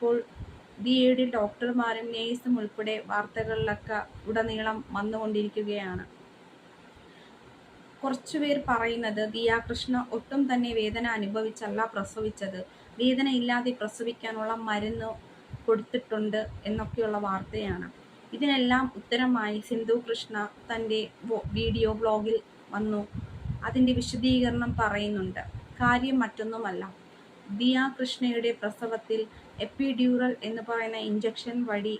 ഇപ്പോൾ ബി ദിയയുടെ ഡോക്ടർമാരും നേഴ്സും ഉൾപ്പെടെ വാർത്തകളിലൊക്കെ ഉടനീളം വന്നുകൊണ്ടിരിക്കുകയാണ്. കുറച്ചുപേർ പറയുന്നത് ദിയാകൃഷ്ണ ഒട്ടും തന്നെ വേദന അനുഭവിച്ചല്ല പ്രസവിച്ചത്. വേദന ഇല്ലാതെ പ്രസവിക്കാനുള്ള മരുന്ന് കൊടുത്തിട്ടുണ്ട് എന്നൊക്കെയുള്ള വാർത്തയാണ്. ഇതിനെല്ലാം ഉത്തരമായി സിന്ധു കൃഷ്ണ തന്റെ വീഡിയോ ബ്ലോഗിൽ വന്നു. അതിന്റെ വിശദീകരണം പറയുന്നുണ്ട്. കാര്യം മറ്റൊന്നുമല്ല. ദിയ കൃഷ്ണയുടെ പ്രസവത്തിൽ എപ്പിഡ്യൂറൽ എന്ന് പറയുന്ന ഇഞ്ചക്ഷൻ വഴി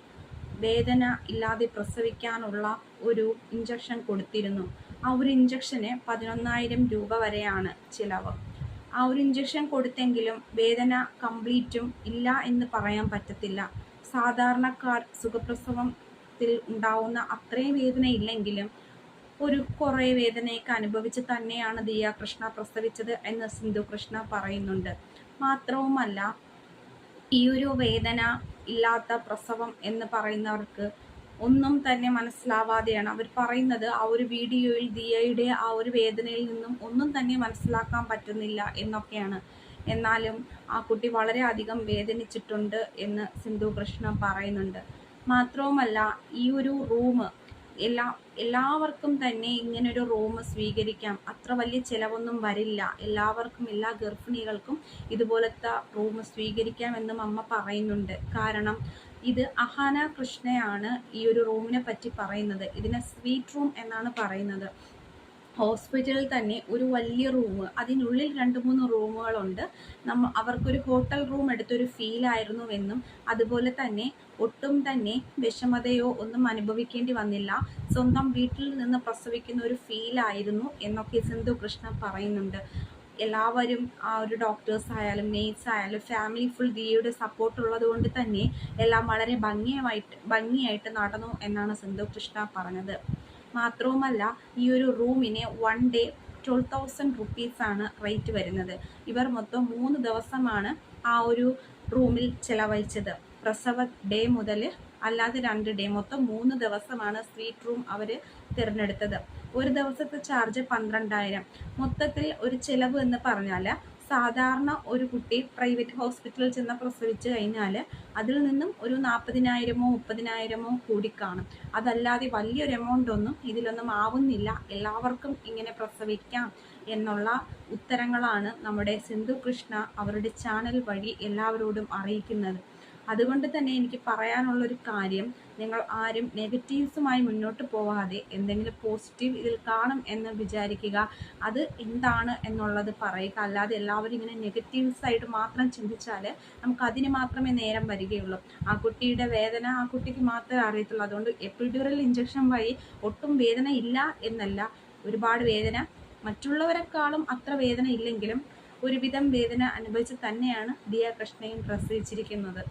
വേദന ഇല്ലാതെ പ്രസവിക്കാനുള്ള ഒരു ഇഞ്ചക്ഷൻ കൊടുത്തിരുന്നു. ആ ഒരു ഇഞ്ചക്ഷന് പതിനൊന്നായിരം രൂപ വരെയാണ് ചിലവ്. ആ ഒരു ഇഞ്ചക്ഷൻ കൊടുത്തെങ്കിലും വേദന കംപ്ലീറ്റും ഇല്ല എന്ന് പറയാൻ പറ്റത്തില്ല. സാധാരണക്കാർ സുഖപ്രസവത്തിൽ ഉണ്ടാവുന്ന അത്രയും വേദന ഇല്ലെങ്കിലും ഒരു കുറേ വേദനയൊക്കെ അനുഭവിച്ച് തന്നെയാണ് ദിയ കൃഷ്ണ പ്രസവിച്ചത് എന്ന് സിന്ധു കൃഷ്ണ പറയുന്നുണ്ട്. മാത്രവുമല്ല ഈ ഒരു വേദന ഇല്ലാത്ത പ്രസവം എന്ന് പറയുന്നവർക്ക് ഒന്നും തന്നെ മനസ്സിലാവാതെയാണ് അവർ പറയുന്നത് ആ ഒരു വീഡിയോയിൽ ദിയയുടെ ആ ഒരു വേദനയിൽ നിന്നും ഒന്നും തന്നെ മനസ്സിലാക്കാൻ പറ്റുന്നില്ല എന്നൊക്കെയാണ്. എന്നാലും ആ കുട്ടി വളരെയധികം വേദനിച്ചിട്ടുണ്ട് എന്ന് സിന്ധു കൃഷ്ണ പറയുന്നുണ്ട്. മാത്രവുമല്ല ഈ ഒരു റൂം എല്ലാ എല്ലാവർക്കും തന്നെ ഇങ്ങനൊരു റൂം സ്വീകരിക്കാം. അത്ര വലിയ ചിലവൊന്നും വരില്ല. എല്ലാവർക്കും എല്ലാ ഗർഭിണികൾക്കും ഇതുപോലത്തെ റൂം സ്വീകരിക്കാം എന്നും അമ്മ പറയുന്നുണ്ട്. കാരണം ഇത് അഹാന കൃഷ്ണയാണ് ഈ ഒരു റൂമിനെ പറ്റി പറയുന്നത്. ഇതിനെ സ്വീറ്റ് റൂം എന്നാണ് പറയുന്നത്. ഹോസ്പിറ്റലിൽ തന്നെ ഒരു വലിയ റൂം അതിനുള്ളിൽ രണ്ട് മൂന്ന് റൂമുകളുണ്ട്. നമ്മ അവർക്കൊരു ഹോട്ടൽ റൂം എടുത്തൊരു ഫീലായിരുന്നുവെന്നും അതുപോലെ തന്നെ ഒട്ടും തന്നെ വിഷമതയോ ഒന്നും അനുഭവിക്കേണ്ടി വന്നില്ല. സ്വന്തം വീട്ടിൽ നിന്ന് പ്രസവിക്കുന്ന ഒരു ഫീലായിരുന്നു എന്നൊക്കെ സിന്ധു കൃഷ്ണ പറയുന്നുണ്ട്. എല്ലാവരും ആ ഒരു ഡോക്ടേഴ്സ് ആയാലും നേഴ്സ് ആയാലും ഫാമിലി ഫുൾ ദിയുടെ സപ്പോർട്ട് ഉള്ളത് കൊണ്ട് തന്നെ എല്ലാം വളരെ ഭംഗിയായിട്ട് ഭംഗിയായിട്ട് നടന്നു എന്നാണ് സിന്ധു കൃഷ്ണ പറഞ്ഞത്. മാത്രവുമല്ല ഈ ഒരു റൂമിന് വൺ ഡേ ട്വൽവ് തൗസൻഡ് റുപ്പീസാണ് റേറ്റ് വരുന്നത്. ഇവർ മൊത്തം മൂന്ന് ദിവസമാണ് ആ ഒരു റൂമിൽ ചിലവഴിച്ചത്. പ്രസവ ഡേ മുതൽ അല്ലാതെ രണ്ട് ഡേ മൊത്തം മൂന്ന് ദിവസമാണ് സ്വീറ്റ് റൂം അവർ തിരഞ്ഞെടുത്തത്. ഒരു ദിവസത്തെ ചാർജ് പന്ത്രണ്ടായിരം. മൊത്തത്തിൽ ഒരു ചിലവ് എന്ന് പറഞ്ഞാൽ സാധാരണ ഒരു കുട്ടി പ്രൈവറ്റ് ഹോസ്പിറ്റലിൽ ചെന്ന് പ്രസവിച്ച് കഴിഞ്ഞാൽ അതിൽ നിന്നും ഒരു നാൽപ്പതിനായിരമോ മുപ്പതിനായിരമോ കൂടി കാണും. അതല്ലാതെ വലിയൊരു എമൗണ്ട് ഒന്നും ഇതിലൊന്നും ആവുന്നില്ല. എല്ലാവർക്കും ഇങ്ങനെ പ്രസവിക്കാം എന്നുള്ള ഉത്തരങ്ങളാണ് നമ്മുടെ സിന്ധു കൃഷ്ണ അവരുടെ ചാനൽ വഴി എല്ലാവരോടും അറിയിക്കുന്നത്. അതുകൊണ്ട് തന്നെ എനിക്ക് പറയാനുള്ളൊരു കാര്യം നിങ്ങൾ ആരും നെഗറ്റീവ്സുമായി മുന്നോട്ട് പോവാതെ എന്തെങ്കിലും പോസിറ്റീവ് ഇതിൽ കാണും എന്ന് വിചാരിക്കുക. അത് എന്താണ് എന്നുള്ളത് പറയുക. അല്ലാതെ എല്ലാവരും ഇങ്ങനെ നെഗറ്റീവ്സ് സൈഡ് മാത്രം ചിന്തിച്ചാൽ നമുക്ക് അതിന് മാത്രമേ നേരം വരികയുള്ളൂ. ആ കുട്ടിയുടെ വേദന ആ കുട്ടിക്ക് മാത്രമേ അറിയത്തുള്ളൂ. അതുകൊണ്ട് എപ്പിഡ്യൂറൽ ഇഞ്ചക്ഷൻ വഴി ഒട്ടും വേദന ഇല്ല എന്നല്ല. ഒരുപാട് വേദന. മറ്റുള്ളവരെക്കാളും അത്ര വേദന ഇല്ലെങ്കിലും ഒരുവിധം വേദന അനുഭവിച്ച് തന്നെയാണ് ദിയ കൃഷ്ണയും പ്രസവിച്ചിരിക്കുന്നത്.